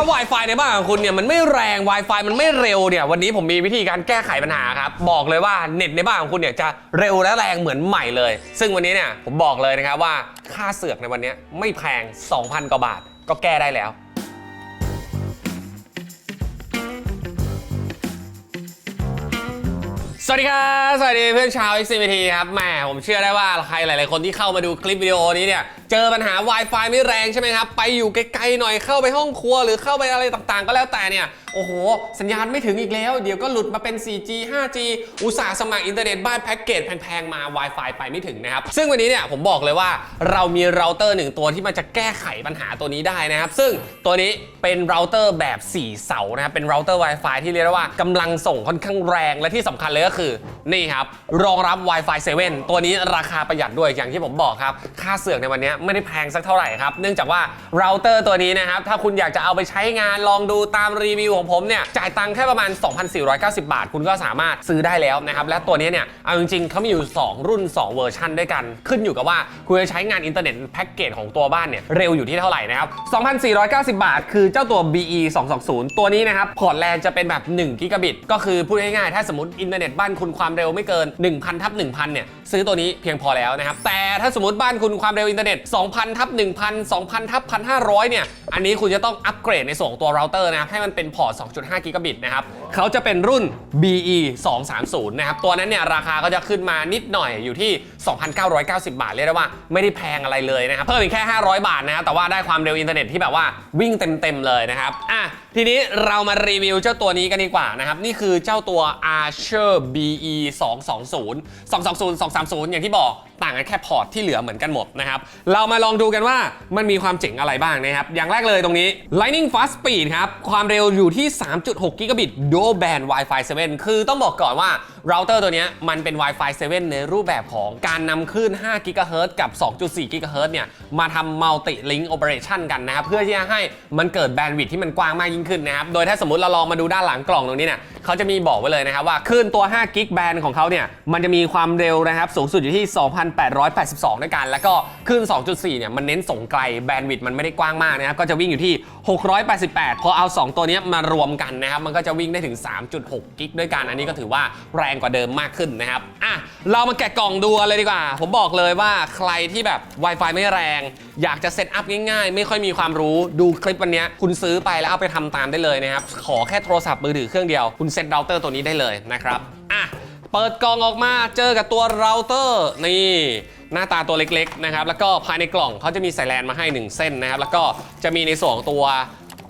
ถ้า Wi-Fi ในบ้านของคุณเนี่ยมันไม่แรง Wi-Fi มันไม่เร็วเนี่ยวันนี้ผมมีวิธีการแก้ไขปัญหาครับ บอกเลยว่าเน็ตในบ้านของคุณเนี่ยจะเร็วและแรงเหมือนใหม่เลย ซึ่งวันนี้เนี่ยผมบอกเลยนะครับว่าค่าเสือกในวันนี้ไม่แพง 2,000 กว่าบาท ก็แก้ได้แล้วสวัสดีครับ สวัสดีเพื่อนชาว XCMT ครับแหมผมเชื่อได้ว่าใครหลาย ๆ คนที่เข้ามาดูคลิปวิดีโอนี้เนี่ย เจอปัญหา Wi-Fi ไม่แรงใช่ไหมครับ ไปอยู่ไกลๆหน่อยเข้าไปห้องครัวหรือเข้าไปอะไรต่างๆ ก็แล้วแต่เนี่ย โอ้โห สัญญาณไม่ถึงอีกแล้ว เดี๋ยวก็หลุดมาเป็น 4G 5G อุตส่าห์สมัครอินเทอร์เน็ตบ้านแพ็กเกจแพงๆ มา Wi-Fi ไปไม่ถึงนะครับ ซึ่งวันนี้เนี่ยผมบอกเลยว่าเรามีเราเตอร์หนึ่งตัวที่มันจะแก้ไขปัญหาตัวนี้ได้นะครับ ซึ่งตัวนี้เป็นเราเตอร์แบบ 4 เสานะครับ เป็นเราเตอร์ Wi-Fi ที่เรียกว่ากำลังส่งค่อนข้างแรงและที่สำคัญเลยก็คือนี่ครับรองรับ Wi-Fi 7 ตัวนี้ราคาประหยัดด้วยอย่างที่ผมบอกครับ ค่าเสือกในวันนี้ไม่ได้แพงสักเท่าไหร่ครับ เนื่องจากว่าเราเตอร์ตัวนี้นะครับ ถ้าคุณอยากจะเอาไปใช้งานลองดูตามรีวิวของผมเนี่ย จ่ายตังค์แค่ประมาณ 2,490 บาท คุณก็สามารถซื้อได้แล้วนะครับ และตัวนี้เนี่ย เอาจริงๆเขามีอยู่ 2 รุ่น 2 เวอร์ชันด้วยกัน ขึ้นอยู่กับว่าคุณจะใช้งานอินเทอร์เน็ตแพ็กเกจของตัวบ้านเนี่ยเร็วอยู่ที่เท่าไหร่นะครับ 2,490 บาท คือเจ้าตัว BE 220ตัวนี้นะครับพอร์ตแลนจะเป็นแบบ1กิกะบิตก็คือพูดง่ายๆถ้าสมมติอินเทอร์เน็ตบ้านคุณความเร็วไม่เกิน 1,000ทับ1,000เนี่ยซื้อตัวนี้เพียงพอแล้วนะครับแต่ถ้าสมมติบ้านคุณความเร็วอินเทอร์เน็ต2,000ทับ1,000 2,000ทับ1,500 เนี่ย อันนี้คุณจะต้องอัปเกรดในส่วนของตัวเราเตอร์นะครับให้มันเป็นพอร์ต 2.5 กิกะบิตนะครับเขาจะเป็นรุ่น BE 230 นะครับ ตัวนั้นเนี่ยราคาก็จะขึ้นมานิดหน่อยอยู่ที่ 2,990 บาท เรียกได้ว่าไม่ได้แพงอะไรเลยนะครับ เพิ่มอีกแค่ 500 บาทนะครับแต่ว่าได้ความเร็วอินเทอร์เน็ตที่แบบว่าวิ่งเต็มๆเลยนะครับอะทีนี้เรามารีวิวเจ้าตัวนี้กันดีกว่านะครับนี่คือเจ้าตัว Archer BE 220 220 230 อย่างที่บอก ต่างกันแค่พอร์ตที่เหลือเหมือนกันหมดนะครับเรามาลองดูกันว่ามันมีความเจ๋งอะไรบ้างนะครับอย่างแรกเลยตรงนี้ Lightning Fast Speed ครับความเร็วอยู่ที่ 3.6 กิกะบิต Dual Band Wi-Fi 7 คือต้องบอกก่อนว่า เราเตอร์ตัวนี้มันเป็น Wi-Fi 7 ในรูปแบบของการนำคลื่น 5 GHz กับ 2.4 GHz เนี่ย มาทำ Multi Link Operation กันนะครับ เพื่อที่จะให้มันเกิดแบนด์วิดท์ที่มันกว้างมากยิ่งขึ้นนะครับ โดยถ้าสมมติเราลองมาดูด้านหลังกล่องตรงนี้เนี่ยเขาจะมีบอกไว้เลยนะครับว่าคลื่นตัว5กิกแบนด์ของเขาเนี่ย มันจะมีความเร็วนะครับ สูงสุดอยู่ที่ 2,882 ด้วยกัน แล้วก็คลื่น 2.4 เนี่ย มันเน้นส่งไกล แบนด์วิดมันไม่ได้กว้างมากนะครับ ก็จะวิ่งอยู่ที่ 688 พอเอา 2 ตัวนี้มารวมกันนะครับ มันก็จะวิ่งได้ถึง 3.6 กิกด้วยกัน อันนี้ก็ถือว่าแรงกว่าเดิมมากขึ้นนะครับอะเรามาแกะกล่องดูเลยดีกว่า ผมบอกเลยว่าใครที่แบบ Wi-Fi ไม่แรง อยากจะเซตอัพง่ายๆ ไม่ค่อยมีความรู้ดูคลิปวันนี้คุณซื้อไปแล้วเอาไปทำตามได้เลยนะครับ ขอแค่โทรศัพท์มือถือเครื่องเดียวคุณเซตเราเตอร์ตัวนี้ได้เลยนะครับอะเปิดกล่องออกมาเจอกับตัวเราเตอร์นี่หน้าตาตัวเล็กๆนะครับแล้วก็ภายในกล่องเขาจะมีสายแลนมาให้ 1 เส้นนะครับแล้วก็จะมีในส่วนของตัว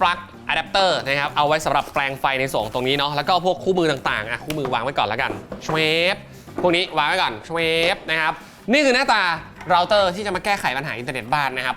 ปลั๊ก อะแดปเตอร์นะครับเอาไว้สำหรับแปลงไฟในส่วนของตรงนี้เนาะแล้วก็พวกคู่มือต่างๆอะคู่มือวางไว้ก่อนแล้วกันชเวฟพวกนี้วางไว้ก่อนชเวฟนะครับนี่คือหน้าตาเราเตอร์ที่จะมาแก้ไขปัญหาอินเทอร์เน็ตบ้านนะครับ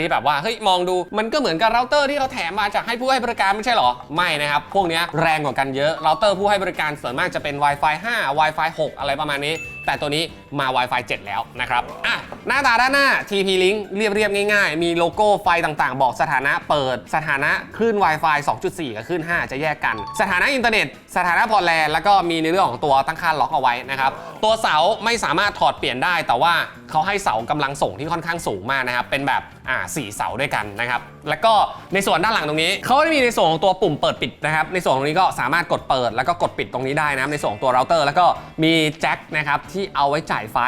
ที่แบบว่าเฮ้ยมองดูมันก็เหมือนกับเราเตอร์ที่เขาแถมมาจากให้ผู้ให้บริการไม่ใช่หรอ ไม่นะครับพวกนี้แรงกว่ากันเยอะเราเตอร์ผู้ให้บริการส่วนมากจะเป็น Wi-Fi 5 Wi-Fi 6 อะไรประมาณนี้ แต่ตัวนี้มา Wi-Fi 7 แล้วนะครับอะหน้าตาด้านหน้า TP Link เรียบๆง่ายๆ มีโลโก้ไฟต่างๆ บอกสถานะเปิดสถานะคลื่น Wi-Fi 2.4 กับคลื่น 5 จะแยกกัน สถานะอินเทอร์เน็ต สถานะพอร์ตแลนแล้วก็มีในเรื่องของตัวตั้งค่าล็อกเอาไว้นะครับตัวเสาไม่สามารถถอดเปลี่ยนได้ แต่ว่าเขาให้เสากำลังส่งที่ค่อนข้างสูงมากนะครับเป็นแบบอ่าสี่เสาด้วยกันนะครับแล้วก็ในส่วนด้านหลังตรงนี้เขาจะมีในส่วนของตัวปุ่มเปิดปิดนะครับ ในส่วนตรงนี้ก็สามารถกดเปิดแล้วก็กดปิดตรงนี้ได้นะครับในส่วนของตัวเราเตอร์ แล้วก็มีแจ็คนะครับที่เอาไว้จ่ายไฟ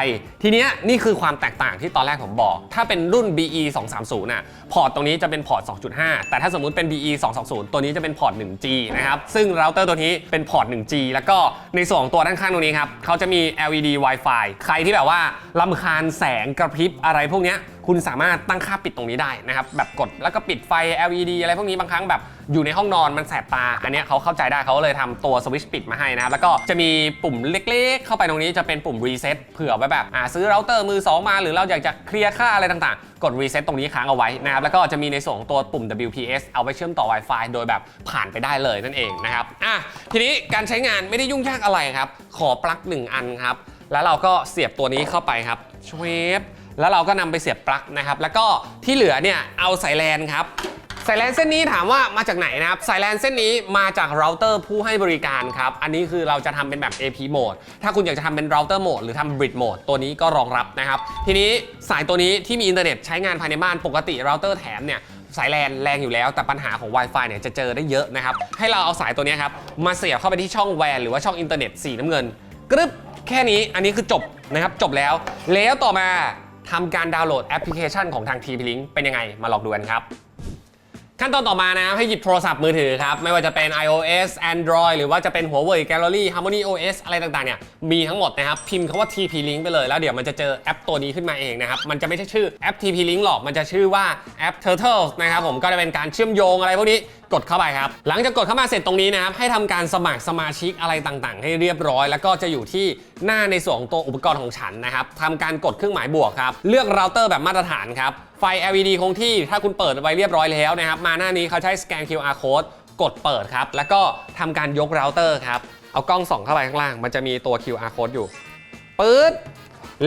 ทีเนี้ยนี่คือความแตกต่างที่ตอนแรกผมบอก ถ้าเป็นรุ่น BE 230น่ะพอร์ตตรงนี้จะเป็นพอร์ต 2.5 แต่ถ้าสมมุติเป็น BE 220 ตัวนี้จะเป็นพอร์ต 1G นะครับซึ่งเราเตอร์ตัวนี้เป็นพอร์ต 1G แล้วก็ในส่วนของตัวด้านข้างตรงนี้ครับเขาจะมี LED Wi-Fi ใครที่แบบว่าลำคาญแสงกระพริบอะไรพวกเนี้ยคุณสามารถตั้งค่าปิดตรงนี้ได้นะครับแบบกดแล้วก็ปิดไฟ LED อะไรพวกนี้บางครั้งแบบอยู่ในห้องนอนมันแสบตา อันนี้เขาเข้าใจได้เขาเลยทำตัวสวิตช์ปิดมาให้นะครับแล้วก็จะมีปุ่มเล็กๆ เข้าไปตรงนี้จะเป็นปุ่มรีเซ็ตเผื่อไว้แบบอ่าซื้อเราเตอร์มือ 2 มาหรือเราอยากจะเคลียร์ค่าอะไรต่างๆ กดรีเซ็ตตรงนี้ค้างเอาไว้นะครับแล้วก็จะมีในส่วนของตัวปุ่ม WPS เอาไว้เชื่อมต่อ Wi-Fi โดยแบบผ่านไปได้เลยนั่นเองนะครับอะทีนี้การใช้งานไม่ได้ยุ่งยากอะไรครับขอปลั๊กหนึ่งอันครับแล้วเราก็เสียบตัวนี้เข้าไปครับชเวฟ แล้วเราก็นำไปเสียบปลั๊กนะครับ แล้วก็ที่เหลือเนี่ยเอาสายแลนครับสายแลนเส้นนี้ถามว่ามาจากไหนนะครับสายแลนเส้นนี้มาจากเราเตอร์ผู้ให้บริการครับ อันนี้คือเราจะทำเป็นแบบ AP mode ถ้าคุณอยากจะทำเป็นเราเตอร์โหมดหรือทำ bridge mode ตัวนี้ก็รองรับนะครับ ทีนี้สายตัวนี้ที่มีอินเทอร์เน็ตใช้งานภายในบ้านปกติเราเตอร์แถมเนี่ยสายแลนแรงอยู่แล้วแต่ปัญหาของ Wi-Fi เนี่ยจะเจอได้เยอะนะครับ ให้เราเอาสายตัวนี้ครับมาเสียบเข้าไปที่ช่องแวนหรือว่าช่องอินเทอร์เน็ตสีน้ำเงินกรึบแค่นี้อันนี้คือจบนะครับจบแล้วแล้วต่อมา ทำการดาวน์โหลดแอปพลิเคชันของทาง TP-Link เป็นยังไงมาลองดูกันครับ ขั้นตอนต่อมานะครับให้หยิบโทรศัพท์มือถือครับ ไม่ว่าจะเป็น iOS Android หรือว่าจะเป็น Huawei Gallery Harmony OS อะไรต่างๆเนี่ยมีทั้งหมดนะครับ พิมพ์คำว่า TP Link ไปเลยแล้วเดี๋ยวมันจะเจอแอปตัวนี้ขึ้นมาเองนะครับ มันจะไม่ใช่ชื่อแอป TP Link หรอกมันจะชื่อว่าแอป Turtle นะครับผมก็จะเป็นการเชื่อมโยงอะไรพวกนี้กดเข้าไปครับ หลังจากกดเข้ามาเสร็จตรงนี้นะครับ ให้ทำการสมัครสมาชิกอะไรต่างๆ ให้เรียบร้อย แล้วก็จะอยู่ที่หน้าในส่วนของตัวอุปกรณ์ของฉันนะครับทำการกดเครื่องหมายบวกครับ เลือกเราเตอร์แบบมาตรฐานครับ ไฟ LED คงที่ถ้าคุณเปิดไว้เรียบร้อยแล้วนะครับ มาหน้านี้เขาใช้สแกน QR code กดเปิดครับ แล้วก็ทำการยกเราเตอร์ครับ เอากล้องส่องเข้าไปข้างล่าง มันจะมีตัว QR code อยู่ปึ๊ด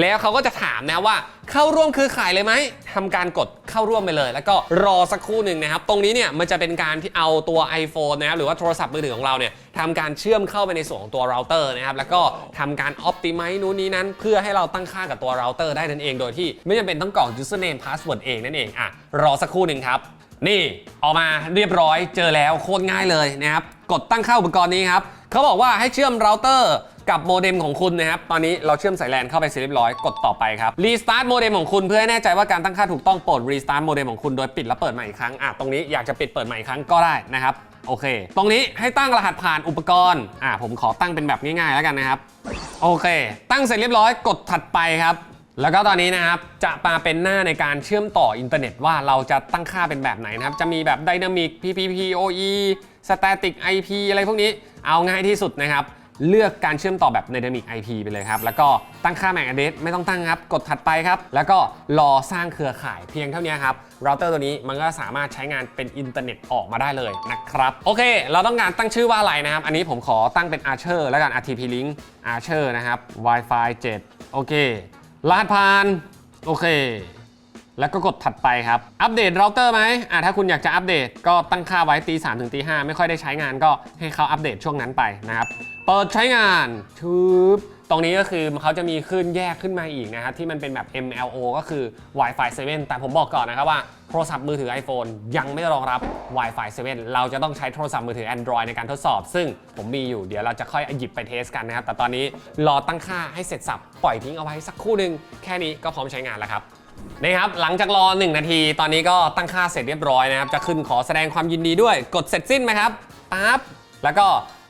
แล้วเขาก็จะถามนะว่าเข้าร่วมคือขายเลยไหมทำการกดเข้าร่วมไปเลย แล้วก็รอสักครู่หนึ่งนะครับ ตรงนี้เนี่ยมันจะเป็นการที่เอาตัว iPhone นะครับหรือว่าโทรศัพท์มือถือของเราเนี่ยทำการเชื่อมเข้าไปในส่วนของตัวเราเตอร์นะครับแล้วก็ทำการ optimize นู้นนี้นั้น เพื่อให้เราตั้งค่ากับตัวเราเตอร์ได้นั่นเองโดยที่ไม่จำเป็นต้องกรอก username password เองนั่นเองอะรอสักครู่หนึ่งครับนี่ออกมาเรียบร้อยเจอแล้วโคตรง่ายเลยนะครับกดตั้งค่าอุปกรณ์นี้ครับเขาบอกว่าให้เชื่อมเราเตอร์ กับโมเด็มของคุณนะครับ ตอนนี้เราเชื่อมสายแลนเข้าไปเสร็จเรียบร้อย กดต่อไปครับ รีสตาร์ทโมเด็มของคุณเพื่อให้แน่ใจว่าการตั้งค่าถูกต้องโปรดรีสตาร์ทโมเด็มของคุณโดยปิดแล้วเปิดใหม่อีกครั้งอะตรงนี้อยากจะปิดเปิดใหม่อีกครั้งก็ได้นะครับ โอเค ตรงนี้ให้ตั้งรหัสผ่านอุปกรณ์อะผมขอตั้งเป็นแบบง่ายๆแล้วกันนะครับ โอเค ตั้งเสร็จเรียบร้อย กดถัดไปครับแล้วก็ตอนนี้นะครับ จะมาเป็นหน้าในการเชื่อมต่ออินเทอร์เน็ตว่าเราจะตั้งค่าเป็นแบบไหนนะครับ จะมีแบบ Dynamic PPPoE Static IP อะไรพวกนี้เอาง่ายที่สุดนะครับ เลือกการเชื่อมต่อแบบ Dynamic IP ไปเลยครับ แล้วก็ตั้งค่า MAC address ไม่ต้องตั้งครับ กดถัดไปครับ แล้วก็รอสร้างเครือข่ายเพียงเท่านี้ครับเราเตอร์ตัวนี้มันก็สามารถใช้งานเป็นอินเทอร์เน็ตออกมาได้เลยนะครับ โอเค เราต้องการตั้งชื่อว่าอะไรนะครับ อันนี้ผมขอตั้งเป็น Archer แล้วกัน RTP Link Archer นะครับ Wi-Fi 7 โอเค รหัสผ่าน โอเค แล้วก็กดถัดไปครับ อัปเดตเราเตอร์ไหมอะถ้าคุณอยากจะอัปเดตก็ตั้งค่าไว้ตี3ถึงตี5ไม่ค่อยได้ใช้งานก็ให้เขาอัปเดตช่วงนั้นไปนะครับ เปิดใช้งานชืบตรงนี้ก็คือเขาจะมีขึ้นแยกขึ้นมาอีกนะครับ ที่มันเป็นแบบ MLO ก็คือ Wi-Fi 7 แต่ผมบอกก่อนนะครับว่าโทรศัพท์มือถือ iPhone ยังไม่รองรับ Wi-Fi 7 เราจะต้องใช้โทรศัพท์มือถือ Android ในการทดสอบ ซึ่งผมมีอยู่เดี๋ยวเราจะค่อยหยิบไปเทสกันนะครับ แต่ตอนนี้รอตั้งค่าให้เสร็จสับปล่อยทิ้งเอาไว้สักครู่หนึ่งแค่นี้ก็พร้อมใช้งานแล้วครับ นี่ครับหลังจากรอ 1 นาที ตอนนี้ก็ตั้งค่าเสร็จเรียบร้อยนะครับ จะขึ้นขอแสดงความยินดีด้วย กดเสร็จสิ้นไหมครับปั๊บแล้วก็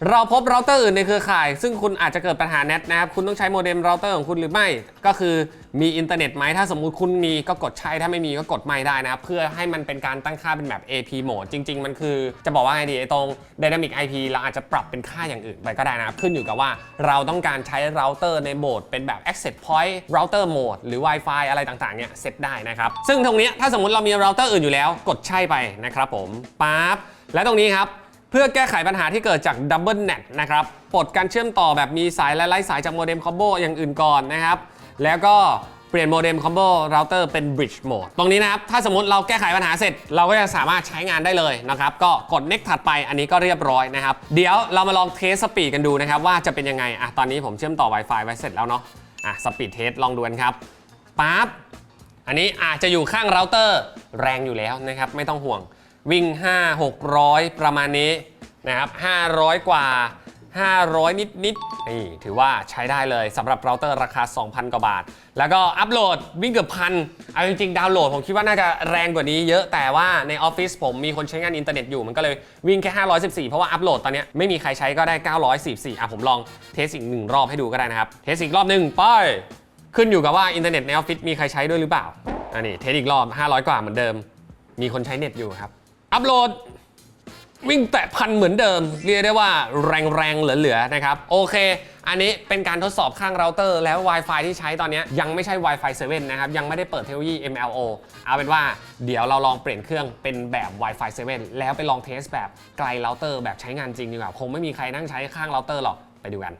เราพบเราเตอร์อื่นในเครือข่าย ซึ่งคุณอาจจะเกิดปัญหาเน็ตนะครับ คุณต้องใช้โมเด็มเราเตอร์ของคุณหรือไม่ ก็คือมีอินเทอร์เน็ตไหมถ้าสมมุติคุณมีก็กดใช้ ถ้าไม่มีก็กดไม่ได้นะครับ เพื่อให้มันเป็นการตั้งค่าเป็นแบบ AP mode จริง ๆ มันคือจะบอกว่าไงดีไอ้ตรง Dynamic IP เราอาจจะปรับเป็นค่าอย่างอื่นไปก็ได้นะครับ ขึ้นอยู่กับว่าเราต้องการใช้เราเตอร์ในโหมดเป็นแบบ Access Point Router Mode หรือ Wi-Fi อะไรต่างๆเนี่ยเซตได้นะครับ ซึ่งตรงนี้ถ้าสมมติเรามีเราเตอร์อื่นอยู่แล้ว กดใช่ไปนะครับผมปั๊บและตรงนี้ครับ พื่อแก้ไขปัญหาที่เกิดจาก Double Net นะครับปลดการเชื่อมต่อแบบมีสายและไร้สายจากโมเด็มคอมโบอย่างอื่นก่อนนะครับ แล้วก็เปลี่ยนโมเด็มคอมโบเราเตอร์เป็น Bridge Mode ตรงนี้นะครับ ถ้าสมมติเราแก้ไขปัญหาเสร็จ เราก็จะสามารถใช้งานได้เลยนะครับ ก็กด next ถัดไปอันนี้ก็เรียบร้อยนะครับ เดี๋ยวเรามาลองเทสสปีดกันดูนะครับ ว่าจะเป็นยังไงอะตอนนี้ผมเชื่อมต่อ Wi-Fi ไว้เสร็จแล้วเนาะอะสปีดเทสลองดูกันครับปั๊บอันนี้อาจจะอยู่ข้างเราเตอร์แรงอยู่แล้วนะครับไม่ต้องห่วง วิ่ง 5 600 ประมาณนี้นะครับ500 กว่า 500 นิดนิดนี่ถือว่าใช้ได้เลยสำหรับเราเตอร์ราคา 2,000 กว่าบาท แล้วก็อัปโหลดวิ่งเกือบพันเอาจริงๆ ดาวน์โหลดผมคิดว่าน่าจะแรงกว่านี้เยอะแต่ว่าในออฟฟิศผมมีคนใช้งานอินเทอร์เน็ตอยู่ มันก็เลยวิ่งแค่ 514 เพราะว่าอัปโหลดตอนนี้ไม่มีใครใช้ก็ได้ 944 อะผมลองเทสอีกหนึ่งรอบให้ดูก็ได้นะครับ เทสอีกรอบหนึ่งไปขึ้นอยู่กับว่าอินเทอร์เน็ตในออฟฟิศมีใครใช้ด้วยหรือเปล่าอันนี้เทสอีกรอบ 500 กว่าเหมือนเดิม มีคนใช้เน็ตอยู่ครับ อัปโหลด วิ่งแตะพันเหมือนเดิม เรียกได้ว่าแรงๆเหลือๆนะครับโอเค อันนี้เป็นการทดสอบข้างเราเตอร์ แล้ว Wi-Fi ที่ใช้ตอนนี้ยังไม่ใช่ Wi-Fi 7 นะครับ ยังไม่ได้เปิดเทคโนโลยี MLO เอาเป็นว่าเดี๋ยวเราลองเปลี่ยนเครื่องเป็นแบบ Wi-Fi 7 แล้วไปลองเทสแบบไกลเราเตอร์แบบใช้งานจริงดีกว่าคงไม่มีใครนั่งใช้ข้างเราเตอร์หรอกไปดูกัน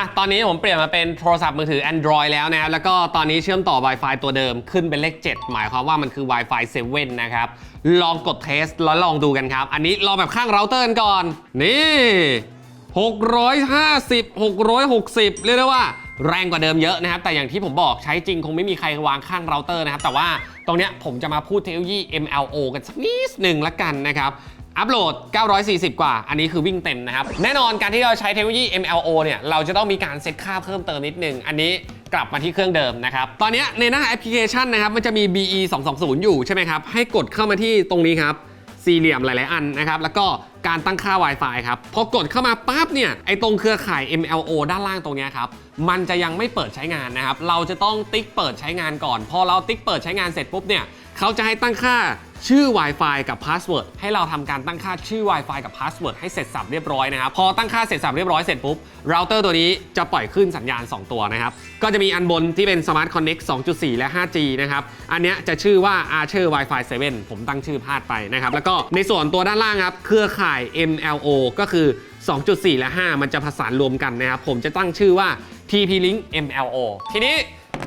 อะตอนนี้ผมเปลี่ยนมาเป็นโทรศัพท์มือถือ Android แล้วนะครับแล้วก็ตอนนี้เชื่อมต่อ Wi-Fi ตัวเดิมขึ้นเป็นเลข 7 หมายความว่ามันคือ Wi-Fi 7 นะครับ ลองกดเทสแล้วลองดูกันครับ อันนี้ลองแบบข้างเราเตอร์กันก่อน นี่ 650 660 เรียกได้ว่าแรงกว่าเดิมเยอะนะครับ แต่อย่างที่ผมบอกใช้จริงคงไม่มีใครวางข้างเราเตอร์นะครับ แต่ว่าตรงเนี้ยผมจะมาพูดเทคโนโลยี MLO กันสักนิดหนึ่งละกันนะครับ อัปโหลด 940 กว่า อันนี้คือวิ่งเต็มนะครับ แน่นอนการที่เราใช้เทคโนโลยี MLO เนี่ย เราจะต้องมีการเซตค่าเพิ่มเติมนิดนึง อันนี้กลับมาที่เครื่องเดิมนะครับ ตอนนี้ในหน้าแอปพลิเคชันนะครับ มันจะมี BE 220อยู่ใช่ไหมครับ ให้กดเข้ามาที่ตรงนี้ครับ สี่เหลี่ยมหลาย ๆ อันนะครับ แล้วก็การตั้งค่า Wi-Fi ครับ พอกดเข้ามาปั๊บเนี่ย ไอ้ตรงเครือข่าย MLO ด้านล่างตรงเนี้ยครับ มันจะยังไม่เปิดใช้งานนะครับ เราจะต้องติ๊กเปิดใช้งานก่อน พอเราติ๊กเปิดใช้งานเสร็จปุ๊บเนี่ย เขาจะให้ตั้งค่า ชื่อ Wi-Fi กับ Password ให้เราทำการตั้งค่าชื่อ Wi-Fi กับ Password ให้เสร็จสับเรียบร้อยนะครับ พอตั้งค่าเสร็จสับเรียบร้อยเสร็จปุ๊บเราเตอร์ตัวนี้จะปล่อยขึ้นสัญญาณ 2 ตัวนะครับ ก็จะมีอันบนที่เป็น Smart Connect 2.4 และ 5G นะครับ อันเนี้ยจะชื่อว่า Archer Wi-Fi 7 ผมตั้งชื่อพลาดไปนะครับ แล้วก็ในส่วนตัวด้านล่างครับ เครือข่าย MLO ก็คือ 2.4 และ 5 มันจะผสานรวมกันนะครับ ผมจะตั้งชื่อว่า TP-Link MLO ทีนี้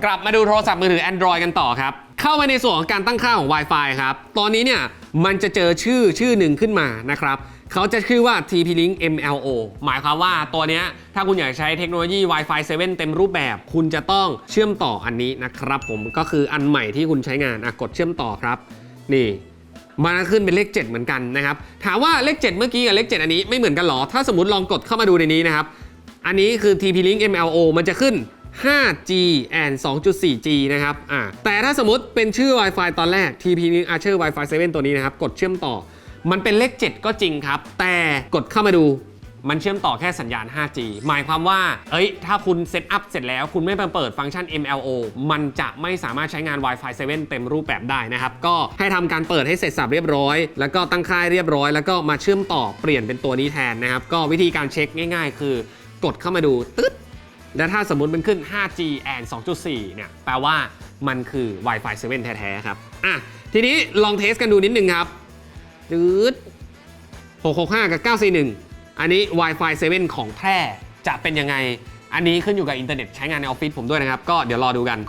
กลับมาดูโทรศัพท์มือถือ Android กันต่อครับ เข้ามาในส่วนของการตั้งค่าของ Wi-Fi ครับ ตอนนี้เนี่ยมันจะเจอชื่อชื่อหนึ่งขึ้นมานะครับเขาจะชื่อว่า TP-Link MLO หมายความว่าตัวนี้ถ้าคุณอยากใช้เทคโนโลยี Wi-Fi 7 เต็มรูปแบบ คุณจะต้องเชื่อมต่ออันนี้นะครับผมก็คืออันใหม่ที่คุณใช้งานอะกดเชื่อมต่อครับ นี่มันขึ้นเป็นเลข 7 เหมือนกันนะครับ ถามว่าเลข 7 เมื่อกี้กับเลข 7 อันนี้ไม่เหมือนกันหรอ ถ้าสมมติลองกดเข้ามาดูในนี้นะครับ อันนี้คือ TP-Link MLO มันจะขึ้น 5G and 2.4G นะครับอ่าแต่ถ้าสมมติเป็นชื่อ Wi-Fi ตอนแรก TP-Link Archer Wi-Fi 7 ตัวนี้นะครับ กดเชื่อมต่อ มันเป็นเลข 7 ก็จริงครับ แต่กดเข้ามาดูมันเชื่อมต่อแค่สัญญาณ 5G หมายความว่า เอ้ย ถ้าคุณเซตอัพเสร็จแล้วคุณไม่เปิดฟังก์ชัน MLO มันจะไม่สามารถใช้งาน Wi-Fi 7 เต็มรูปแบบได้นะครับ ก็ให้ทำการเปิดให้เสร็จสับเรียบร้อย แล้วก็ตั้งค่ายเรียบร้อย แล้วก็มาเชื่อมต่อเปลี่ยนเป็นตัวนี้แทนนะครับ ก็วิธีการเช็คง่าย ๆ คือกดเข้ามาดูตึ๊ด แล้วถ้าสมมุติมันขึ้น 5G and 2.4 เนี่ย แปลว่ามันคือ Wi-Fi 7 แท้ ๆ ครับ อะ ทีนี้ลองเทสกันดูนิดนึงครับจืด665 กับ 941 อันนี้ Wi-Fi 7 ของแท้จะเป็นยังไง อันนี้ขึ้นอยู่กับอินเทอร์เน็ตใช้งานในออฟฟิศผมด้วยนะครับ ก็เดี๋ยวรอดูกัน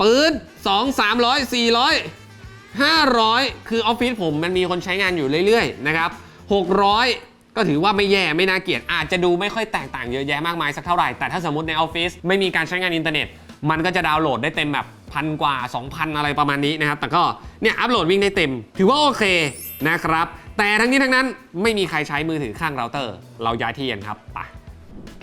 ปืน2 300 400 500 คือออฟฟิศผมมันมีคนใช้งานอยู่เรื่อย ๆ นะครับ 600 ก็ถือว่าไม่แย่ไม่น่าเกลียดอาจจะดูไม่ค่อยแตกต่างเยอะแยะมากมายสักเท่าไหร่แต่ถ้าสมมติในออฟฟิศไม่มีการใช้งานอินเทอร์เน็ต มันก็จะดาวน์โหลดได้เต็มแบบพันกว่า 2,000 อะไรประมาณนี้นะครับแต่ก็เนี่ยอัปโหลดวิ่งได้เต็ม ถือว่าโอเคนะครับแต่ทั้งนี้ทั้งนั้นไม่มีใครใช้มือถือข้างเราเตอร์ เราย้ายที่กันครับไป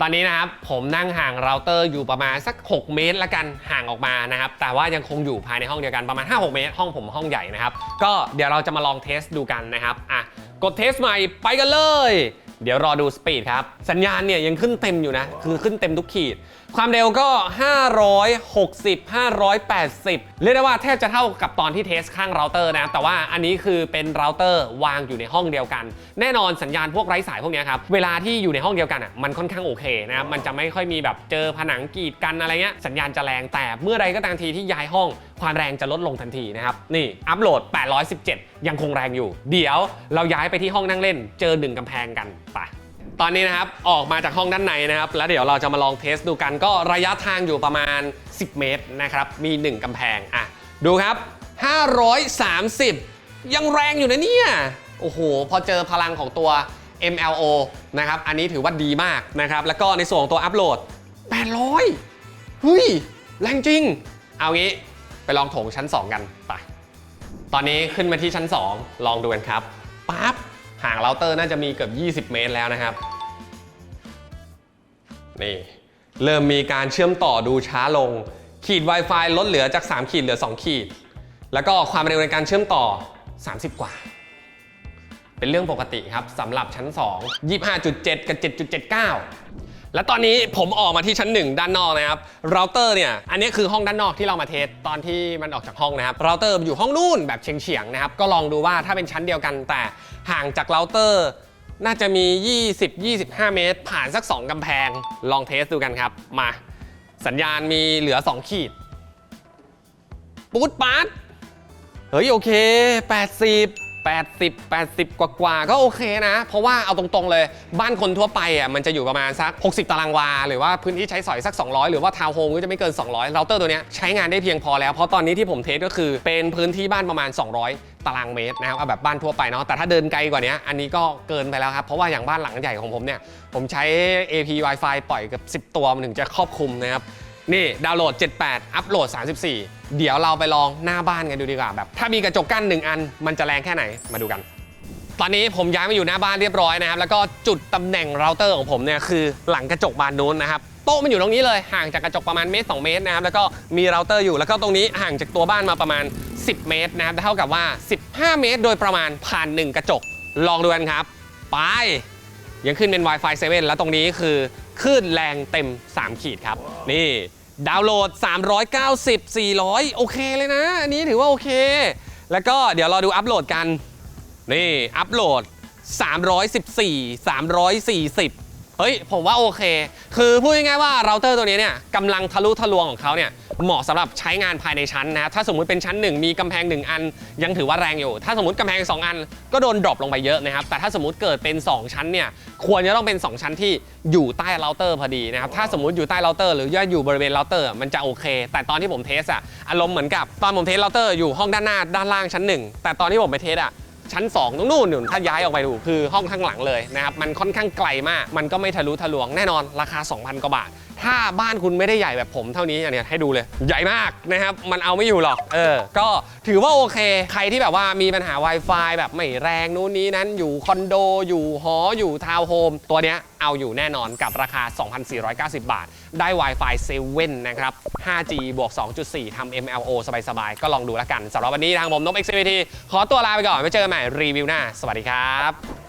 ตอนนี้นะครับผมนั่งห่างเราเตอร์อยู่ประมาณสัก 6 เมตรละกันห่างออกมานะครับแต่ว่ายังคงอยู่ภายในห้องเดียวกันประมาณ 5-6 เมตร ห้องผมห้องใหญ่นะครับก็เดี๋ยวเราจะมาลองเทสดูกันนะครับอะกดเทสใหม่ไปกันเลย เดี๋ยวรอดูสปีดครับ สัญญาณเนี่ยยังขึ้นเต็มอยู่นะ คือขึ้นเต็มทุกขีด ความเร็วก็ 560 580 เรียกได้ว่าแทบจะเท่ากับตอนที่เทสข้างเราเตอร์นะ แต่ว่าอันนี้คือเป็นเราเตอร์วางอยู่ในห้องเดียวกัน แน่นอนสัญญาณพวกไร้สายพวกนี้ครับ เวลาที่อยู่ในห้องเดียวกันอะมันค่อนข้างโอเคนะมันจะไม่ค่อยมีแบบเจอผนังกีดกันอะไรเงี้ยสัญญาณจะแรงแต่เมื่อใดก็ตามทีที่ย้ายห้องความแรงจะลดลงทันทีนะครับ นี่อัปโหลด 817 ยังคงแรงอยู่ เดี๋ยวเราย้ายไปที่ห้องนั่งเล่น เจอหนึ่งกำแพงกันไป ตอนนี้นะครับออกมาจากห้องด้านในนะครับ แล้วเดี๋ยวเราจะมาลองเทสดูกันก็ระยะทางอยู่ประมาณ 10 เมตรนะครับมี 1กำแพงอะดูครับ 530 ยังแรงอยู่นะเนี่ยโอ้โหพอเจอพลังของตัว MLO นะครับอันนี้ถือว่าดีมากนะครับแล้วก็ในส่วนของตัวอัปโหลด 800 เฮ้ย แรงจริง เอางี้ไปลองโถงชั้น 2 กันไปตอนนี้ขึ้นมาที่ชั้น 2 ลองดูกันครับปั๊บ ห่างเราเตอร์น่าจะมีเกือบ 20 เมตรแล้วนะครับ นี่เริ่มมีการเชื่อมต่อดูช้าลง ขีด Wi-Fi ลดเหลือจาก 3 ขีดเหลือ 2 ขีด แล้วก็ความเร็วในการเชื่อมต่อ 30 กว่า เป็นเรื่องปกติครับสำหรับชั้น 2 25.7 กับ 7.79 และตอนนี้ผมออกมาที่ชั้น 1 ด้านนอกนะครับเราเตอร์เนี่ยอันนี้คือห้องด้านนอกที่เรามาเทสตอนที่มันออกจากห้องนะครับเราเตอร์อยู่ห้องนู่นแบบเฉียงๆนะครับก็ลองดูว่าถ้าเป็นชั้นเดียวกันแต่ห่างจากเราเตอร์น่าจะมี 20-25 เมตร ผ่านสัก 2กำแพง ลองเทสดูกันครับ มา สัญญาณมีเหลือ 2 ขีดปุ๊ดปัดเฮ้ยโอเค 80 80 80 กว่ากว่าก็โอเคนะ เพราะว่าเอาตรงๆเลย บ้านคนทั่วไปอะมันจะอยู่ประมาณสัก 60 ตารางวา หรือว่าพื้นที่ใช้สอยสัก 200 หรือว่าทาวน์โฮมก็จะไม่เกิน 200เราเตอร์ตัวเนี้ยใช้งานได้เพียงพอแล้ว เพราะตอนนี้ที่ผมเทสก็คือเป็นพื้นที่บ้านประมาณ 200ตารางเมตรนะครับเอาแบบบ้านทั่วไปเนาะแต่ถ้าเดินไกลกว่านี้อันนี้ก็เกินไปแล้วครับ เพราะว่าอย่างบ้านหลังใหญ่ของผมเนี่ย ผมใช้ AP Wi-Fi ปล่อยกับ 10 ตัวมันถึงจะครอบคลุมนะครับ นี่ดาวน์โหลด 78 อัปโหลด 34 เดี๋ยวเราไปลองหน้าบ้านกันดูดีกว่าแบบถ้ามีกระจกกั้น1อัน มันจะแรงแค่ไหนมาดูกัน ตอนนี้ผมย้ายมาอยู่หน้าบ้านเรียบร้อยนะครับแล้วก็จุดตำแหน่งเราเตอร์ของผมเนี่ยคือหลังกระจกบานนู้นนะครับโต๊ะมันอยู่ตรงนี้เลยห่างจากกระจกประมาณเมตร2เมตรนะครับแล้วก็มีเราเตอร์อยู่แล้วก็ตรงนี้ห่างจากตัวบ้านมาประมาณ 10 เมตรนะครับเท่ากับว่า 15 เมตร โดยประมาณผ่านหนึ่งกระจกลองดูกันครับไปยังขึ้นเป็น Wi-Fi 7 แล้วตรงนี้คือคลื่นแรงเต็ม 3 ขีดครับ นี่ ดาวน์โหลด 390 400 โอเคเลยนะ อันนี้ถือว่าโอเค แล้วก็เดี๋ยวเราดูอัปโหลดกัน นี่ อัปโหลด 314 340 เฮ้ยผมว่าโอเค คือพูดง่ายๆว่าเราเตอร์ตัวนี้เนี่ยกำลังทะลุทะลวงของเขาเนี่ยเหมาะสำหรับใช้งานภายในชั้นนะถ้าสมมุติเป็นชั้น 1 มีกำแพง 1 อัน ยังถือว่าแรงอยู่ ถ้าสมมติกำแพง 2 อัน ก็โดนดรอปลงไปเยอะนะครับ แต่ถ้าสมมติเกิดเป็น 2 ชั้นเนี่ยควรจะต้องเป็น 2 ชั้นที่อยู่ใต้เราเตอร์พอดีนะครับถ้าสมมติอยู่ใต้เราเตอร์หรือว่าอยู่บริเวณเราเตอร์มันจะโอเค แต่ตอนที่ผมเทสอะอารมณ์เหมือนกับตอนผมเทสเราเตอร์อยู่ห้องด้านหน้าด้านล่างชั้น 1 แต่ตอนที่ผมไปเทสอะ ชั้น 2ตรงนู่นนู่นถ้าย้ายออกไปดูคือห้องข้างหลังเลยนะครับมันค่อนข้างไกลมาก มันก็ไม่ทะลุทะลวงแน่นอนราคา 2,000 กว่าบาท ถ้าบ้านคุณไม่ได้ใหญ่แบบผมเท่านี้เนี่ยให้ดูเลย ใหญ่มากนะครับ มันเอาไม่อยู่หรอก เออ ก็ถือว่าโอเค ใครที่แบบว่ามีปัญหา Wi-Fi แบบไม่แรงนู่นนี้นั้นอยู่คอนโด อยู่หอ อยู่ทาวน์โฮม ตัวเนี้ยเอาอยู่แน่นอนกับราคา 2,490 บาท ได้ Wi-Fi 7 นะครับ 5G บวก 2.4 ทำ MLO สบายๆ ก็ลองดูแล้วกันสำหรับวันนี้ทางผมนบ XCVT ขอตัวลาไปก่อนไว้เจอกันใหม่รีวิวหน้า สวัสดีครับ